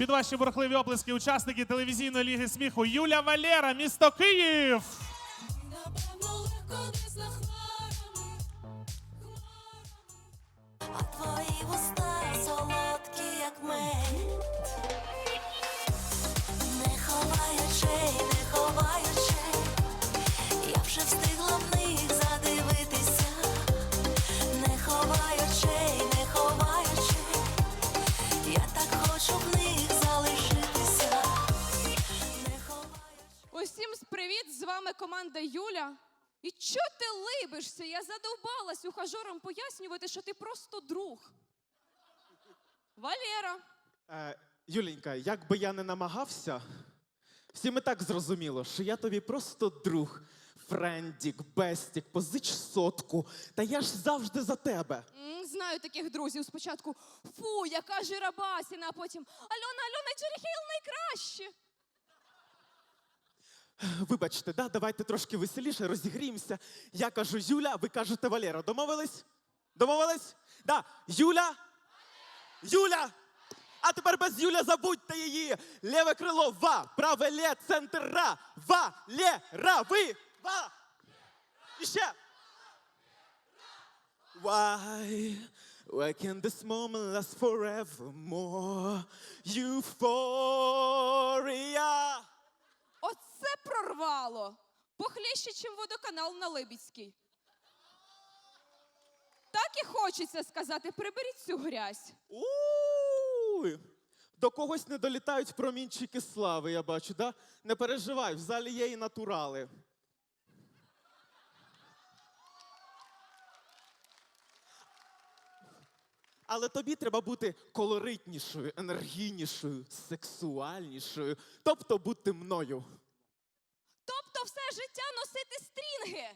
Під ваші бурхливі оплески учасники телевізійної ліги сміху Юля Валера, місто Київ. А твої вуста солодкі, як мед. Привіт! З вами команда Юля. І чо ти либишся? Я задовбалась ухажорам пояснювати, що ти просто друг. Валера. Е, Юленька, як би я не намагався, всім і так зрозуміло, що я тобі просто друг. Френдік, бестік, позич сотку. Та я ж завжди за тебе. М, Знаю таких друзів. Спочатку фу, яка жирабасіна, а потім Альона, Альона, Джерехейл найкраще. Вибачте, да, давайте трошки веселіше, розігріємося. Я кажу Юля, ви кажете Валера. Домовились? Домовились? Да. Юля? Юля! А тепер без Юля забудьте її. Ліве крило ва, праве лє, центр ра. Ва, лє, ра, ви, ва. І ще. Why? Why can this moment last forevermore? Euphoria. Оце прорвало. Похлеще, чим водоканал на Либідській. Так і хочеться сказати, приберіть цю грязь. Уй! До когось не долітають промінчики слави, я бачу, да? Не переживай, в залі є і натурали. Але тобі треба бути колоритнішою, енергійнішою, сексуальнішою, тобто бути мною. Тобто все життя носити стрінги.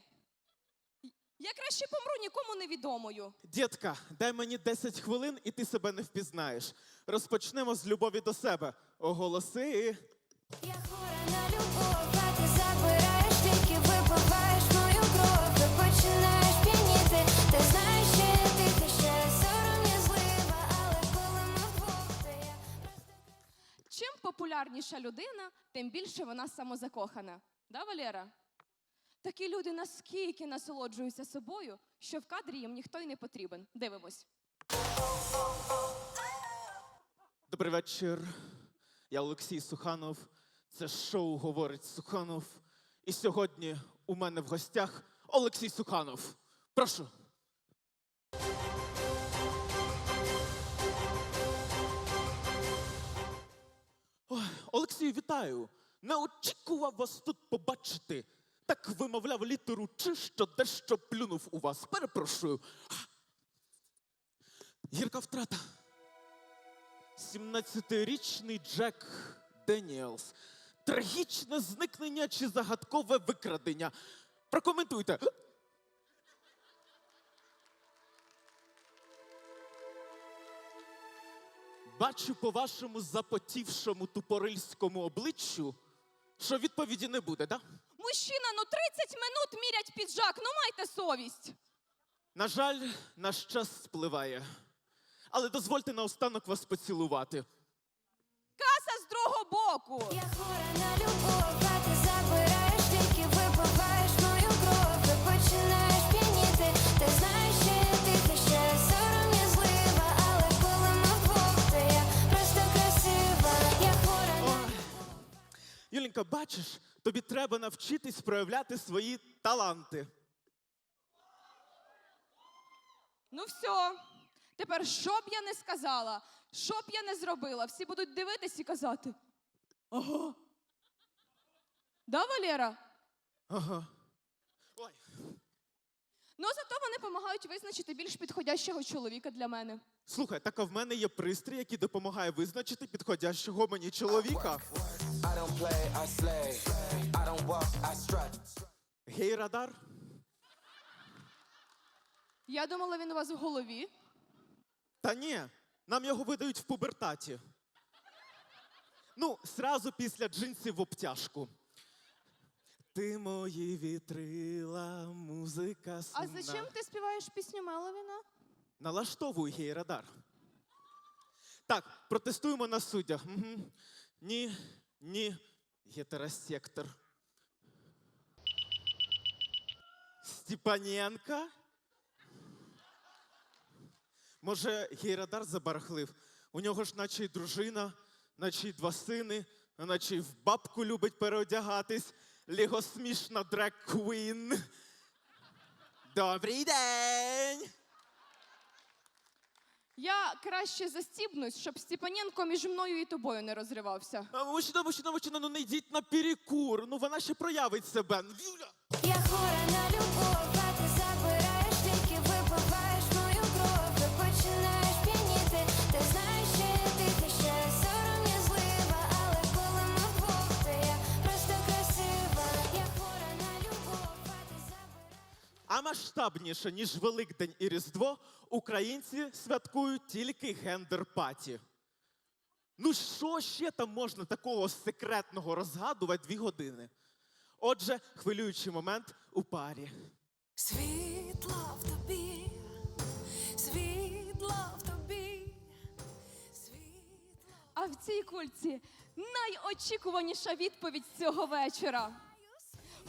Я краще помру нікому невідомою. Дітка, дай мені 10 хвилин, і ти себе не впізнаєш. Розпочнемо з любові до себе. Оголоси. Я хора популярніша людина, тим більше вона самозакохана. Да, Валера? Такі люди наскільки насолоджуються собою, що в кадрі їм ніхто й не потрібен. Дивимось. Добрий вечір. Я Олексій Суханов. Це шоу говорить Суханов. І сьогодні у мене в гостях Олексій Суханов. Прошу. Олексію, вітаю! Не очікував вас тут побачити. Так вимовляв літеру чи що дещо плюнув у вас. Перепрошую. Гірка втрата. 17-річний Джек Деніелс. Трагічне зникнення чи загадкове викрадення. Прокоментуйте. Бачу по вашому запотівшому тупорильському обличчю, що відповіді не буде, так? Да? Мужчина, ну 30 минут мірять піджак, ну майте совість. На жаль, наш час спливає. Але дозвольте наостанок вас поцілувати. Каса з другого боку. Я хора на любов, а ти забираєш, тільки випиваєш мою кров, ти починаєш п'яніти, ти знаєш, Юленька, бачиш, тобі треба навчитись проявляти свої таланти. Ну все. Тепер що б я не сказала, що б я не зробила, всі будуть дивитись і казати. Ага. Да, Валера? Ага. Ой. Ну, зато вони допомагають визначити більш підходящого чоловіка для мене. Слухай, так а в мене є пристрій, який допомагає визначити підходящого мені чоловіка. Гей, радар. Я думала, він у вас в голові. Та ні, нам його видають в пубертаті. Ну, сразу після джинсів в обтяжку. Ти мої вітрила, музика сна. А зачем ти співаєш пісню Меловіна? Налаштовуй гей радар. Так, протестуємо на суддях. Угу. Ні, ні, гетеросектор. Степаненка? Може, гейрадар забарахлив? У нього ж наче й дружина, наче й два сини, наче й в бабку любить переодягатись. Лігосмішна дрек-квін. Добрий день! Я краще застібнусь, щоб Степаненко між мною і тобою не розривався. А, Мужчина, мужчина, мужчина, ну не йдіть на перекур. Ну вона ще проявить себе. Юля! Я хора на любов, масштабніше, ніж Великдень і Різдво, українці святкують тільки гендер-паті. Ну що ще там можна такого секретного розгадувати дві години? Отже, хвилюючий момент у парі. Світла в тобі, світла в тобі, світла. А в цій кульці найочікуваніша відповідь цього вечора.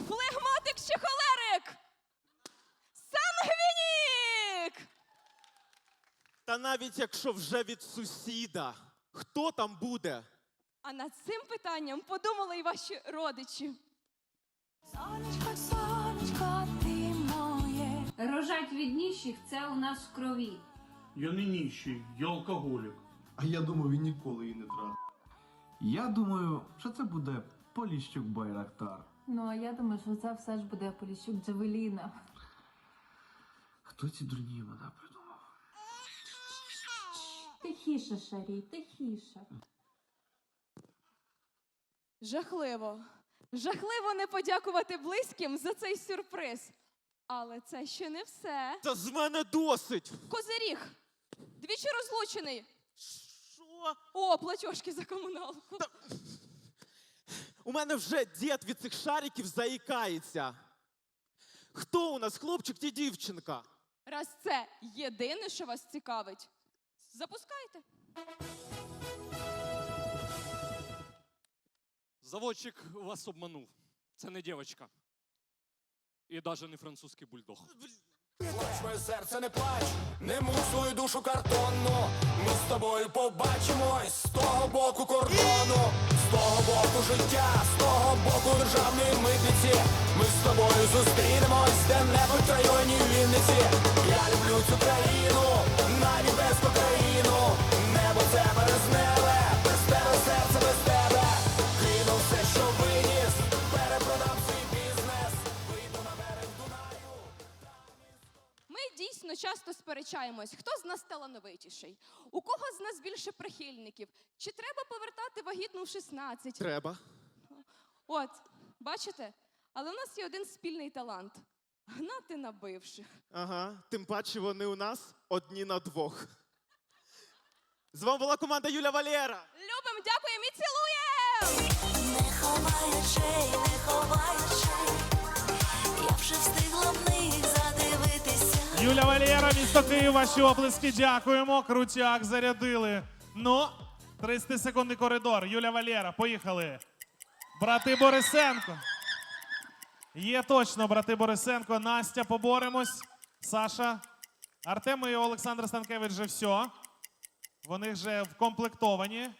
Флегматик чи холерик? Сангвінік! Та навіть якщо вже від сусіда, хто там буде? А над цим питанням подумали й ваші родичі. Сонечко, сонечко, ти моє. Рожать від ніщих це у нас в крові. Я не ніщий, я алкоголік. А я думав, він ніколи її не тратив. Я думаю, що це буде Поліщук Байрактар. Ну а я думаю, що це все ж буде Поліщук Джавеліна. Хто ці дурні імена придумав? Тихіше, Шарій, тихіше. Жахливо. Жахливо не подякувати близьким за цей сюрприз. Але це ще не все. Та з мене досить. Козиріг! Двічі розлучений. Що? О, платіжки за комуналку. У мене вже дід від цих шариків заїкається. Хто у нас, хлопчик чи дівчинка? Раз це єдине, що вас цікавить, запускайте. Заводчик вас обманув. Це не дівчинка. І навіть не французький бульдог. Плач, моє серце, не плач, не свою душу картонну. Ми з тобою побачимось з того боку кордону, життя, з того боку державної митниці. Ми з тобою зустрінемось де-небудь в районі Вінниці. Я люблю цю країну, навіть без кокаїну. Сперечаємось, хто з нас талановитіший, у кого з нас більше прихильників, чи треба повертати вагітну в 16. Треба. От, бачите? Але у нас є один спільний талант гнати на бивших. Ага, тим паче вони у нас одні на двох. З вами була команда Юля Валєра. Любим, дякуємо і цілуємо! Не ховай очей, не ховай очей. Я вже встигла в. Юля Валєра, місто Київ, ваші оплески. Дякуємо. Крутяк зарядили. Ну, 30 секундний коридор. Юля Валєра, поїхали. Брати Борисенко. Є точно, брати Борисенко. Настя, поборемось. Саша. Артем і Олександр Станкевич вже все. Вони вже вкомплектовані.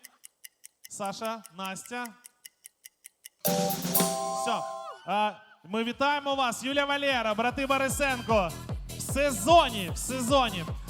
Саша, Настя. Все. Ми вітаємо вас, Юля Валєра, брати Борисенко. Сезоні, в сезоні.